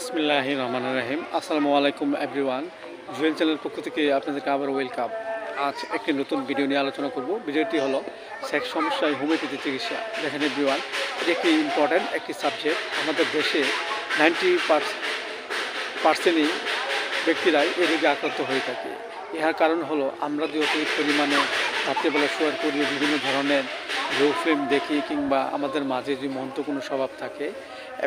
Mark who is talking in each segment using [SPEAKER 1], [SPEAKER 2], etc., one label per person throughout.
[SPEAKER 1] বিসমিল্লাহ রহমান রাহিম। আসসালামু আলাইকুম এভরিওয়ান জুয়েল চ্যানেলের পক্ষ থেকে আপনাদেরকে আবার ওয়েলকাম আজ একটি নতুন ভিডিও নিয়ে আলোচনা করব। ভিডিওটি হলো সেক্স সমস্যায় হোমিওপ্যাথি চিকিৎসা। দেখেন এভরিওয়ান এটি একটি ইম্পর্ট্যান্ট একটি সাবজেক্ট আমাদের দেশে নাইনটি পার্সেন্টই ব্যক্তিরাই এই রোগে আক্রান্ত হয়ে থাকে। ইহার কারণ হলো আমরা যে অতিরিক্ত পরিমাণে রাত্রেবেলা শোয়ার করি বিভিন্ন ধরনের ভিউ ফিল্ম দেখি কিংবা আমাদের মাঝে যে মন্ত কোনো স্বভাব থাকে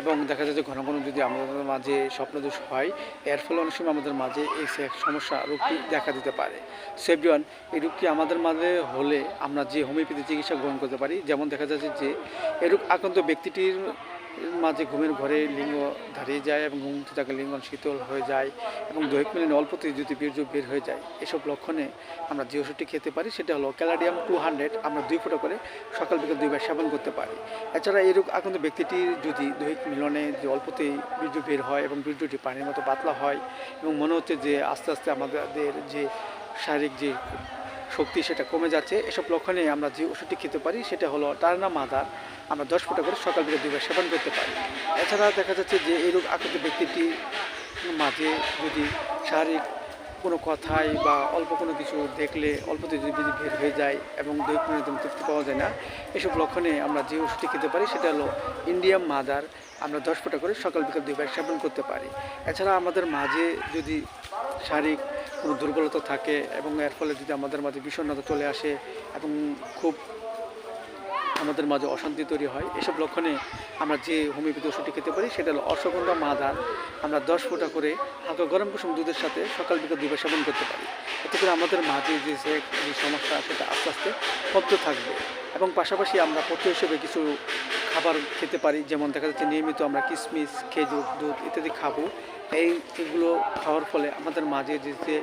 [SPEAKER 1] এবং দেখা যায় যে ঘন ঘন যদি আমাদের মাঝে স্বপ্নদোষ হয়, এর ফলে অনেক সময় আমাদের মাঝে এই সমস্যা রোগটি দেখা দিতে পারে। সেভিয়ন এই রোগটি আমাদের মাঝে হলে আমরা যে হোমিওপ্যাথি চিকিৎসা গ্রহণ করতে পারি? যেমন দেখা যাচ্ছে যে এরূপ আক্রান্ত ব্যক্তিটির মাঝে ঘুমের ঘরে লিঙ্গ দাঁড়িয়ে যায় এবং ঘুমতে থাকা লিঙ্গন শীতল হয়ে যায় এবং দৈহিক মিলনে অল্পতেই যদি বীর্য বের হয়ে যায়। এসব লক্ষণে আমরা যে ওষুধটি খেতে পারি সেটা হলো ক্যালাডিয়াম টু হান্ড্রেড আমরা দুই ফোঁটা করে সকাল বিকেল দুইবার সেবন করতে পারি। এছাড়া এই রোগ আক্রান্ত ব্যক্তিটির যদি দৈহিক মিলনে যে অল্পতেই বীর্য বের হয় এবং বীর্যটি পানির মতো পাতলা হয় এবং মনে হচ্ছে যে আস্তে আস্তে আমাদের যে শারীরিক যে শক্তি সেটা কমে যাচ্ছে। এসব লক্ষণে আমরা যে ওষুধটি খেতে পারি, সেটা হলো টার্না মাদার আমরা দশ ফোঁটা করে সকাল বিকেল দুইবার সেবন করতে পারি। এছাড়া দেখা যাচ্ছে যে এই রোগ আক্রান্ত ব্যক্তিটি মাঝে যদি শারীরিক কোনো কথাই বা অল্প কোনো কিছু দেখলে অল্পতে যদি বেশি বের হয়ে যায় এবং দৈহিক তৃপ্তি পাওয়া যায় না, এসব লক্ষণে আমরা যে ওষুধটি খেতে পারি, সেটা হলো ইন্ডিয়াম মাদার। আমরা দশ ফোঁটা করে সকাল বিকাল দুইবার সেবন করতে পারি। এছাড়া আমাদের মাঝে যদি শারীরিক কোনো দুর্বলতা থাকে এবং এর ফলে যদি আমাদের মাঝে বিষণ্ণতা চলে আসে এবং খুব আমাদের মাঝে অশান্তি তৈরি হয়, এসব লক্ষণে আমরা যে হোমিওপ্যাথি ওষুধটি খেতে পারি সেটা হলো অশ্বগন্ধা, মাদার। আমরা দশ ফোঁটা করে হালকা গরম কুসুম দুধের সাথে সকাল বিকাল দুইবার সেবন করতে পারি। এতে করে আমাদের মাঝে যে সমস্যা সেটা আস্তে আস্তে কমতে থাকবে। এবং পাশাপাশি আমরা পথ্য হিসেবে কিছু খাবার খেতে পারি, যেমন দেখা যাচ্ছে নিয়মিত আমরা কিশমিশ খেজুর, দুধ ইত্যাদি খাব। এই এগুলো খাওয়ার ফলে আমাদের মাঝে যে যে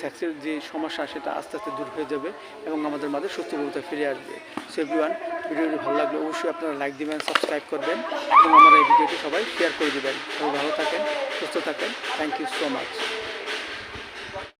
[SPEAKER 1] সেক্সের যে সমস্যা, সেটা আস্তে আস্তে দূর হয়ে যাবে এবং আমাদের মাঝে সুস্থ ব্যবস্থা ফিরে আসবে। সো এভরিওয়ান ভিডিওটি ভালো লাগলে অবশ্যই আপনারা লাইক দিবেন, সাবস্ক্রাইব করবেন এবং আমার এই ভিডিওটি সবাই শেয়ার করে দেবেন। সবাই ভালো থাকেন, সুস্থ থাকেন। Thank you so much